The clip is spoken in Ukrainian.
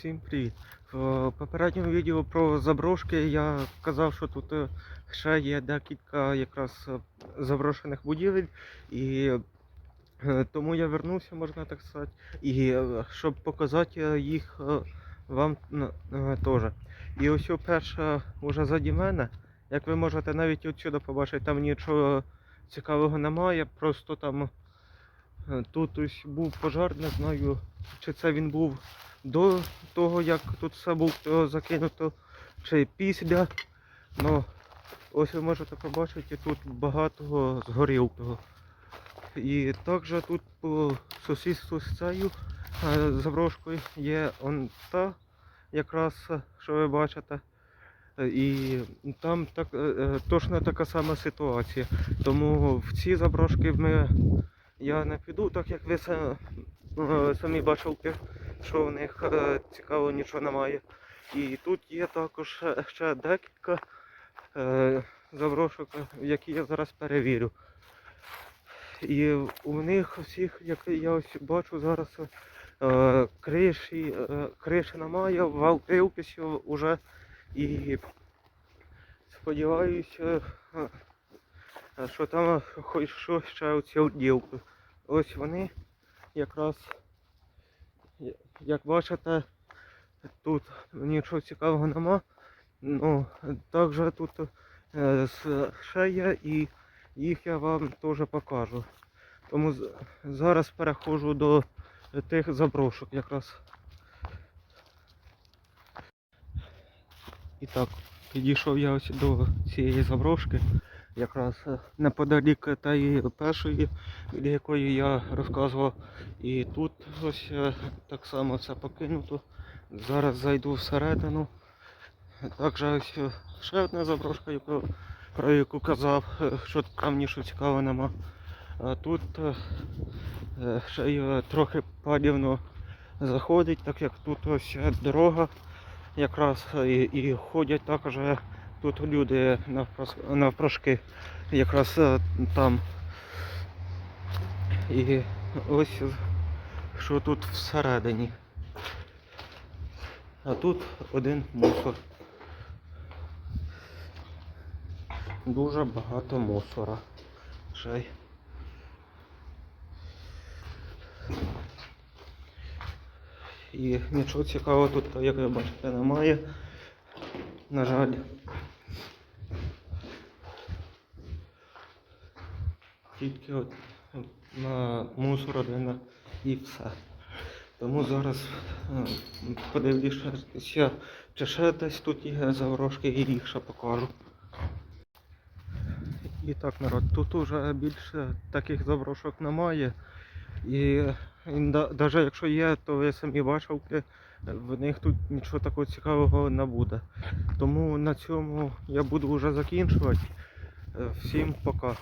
Всім привіт. В попередньому відео про заброшки я казав, що тут е, ще є декілька якраз е, заброшених будівель, і е, тому я вернувся, можна так сказати, і щоб показати їх вам теж. І ось перша вже заді мене, як ви можете навіть отсюди побачити, там нічого цікавого немає, просто там тут ось був пожар, не знаю, чи це він був до того, як тут все було закинуто, чи після. Ну, ось ви можете побачити, тут багато згорілого. І також тут по сусідству з цією е, заброшкою є он та, якраз, е, що ви бачите. Е, І там так, е, е, точно така сама ситуація. Тому в ці заброшки ми, я не піду, так як ви е, самі бачите, що в них е, цікаво нічого немає. І тут є також ще- ще декілька е, заброшок, які я зараз перевірю. І у них всіх, як я ось бачу зараз, е, криші, е, криші немає, вал кривкисів уже. І сподіваюся, е, е, що там хоч щось ще оці ділки. Ось вони якраз Як бачите, тут нічого цікавого нема. Ну, також тут е, ще є і їх я вам теж покажу. Тому зараз переходжу до тих заброшок якраз. І так, підійшов я ось до цієї заброшки, якраз е, неподалік тієї першої, від якої я розказував. І тут ось е, так само все покинуто. Зараз зайду всередину. Також ось е, ще одна заброшка, яку, про яку казав, що там нічого цікавого нема. А тут ще й трохи падівно заходить, так як тут ось дорога якраз і, і ходять також тут люди навпрошки якраз е, там. І ось що тут всередині. А тут один мусор. Дуже багато мусора. Ще й. І нічого цікавого тут, як ви бачите, немає. На жаль. Тільки от на мусор один і все. Тому зараз е, подивлюся, чи ще десь тут є заврошки і їх покажу. І так, народ, тут уже більше таких заброшок немає. І навіть якщо є, то ви самі бачите, в них тут нічого такого цікавого не буде. Тому на цьому я буду вже закінчувати. Е, Всім пока.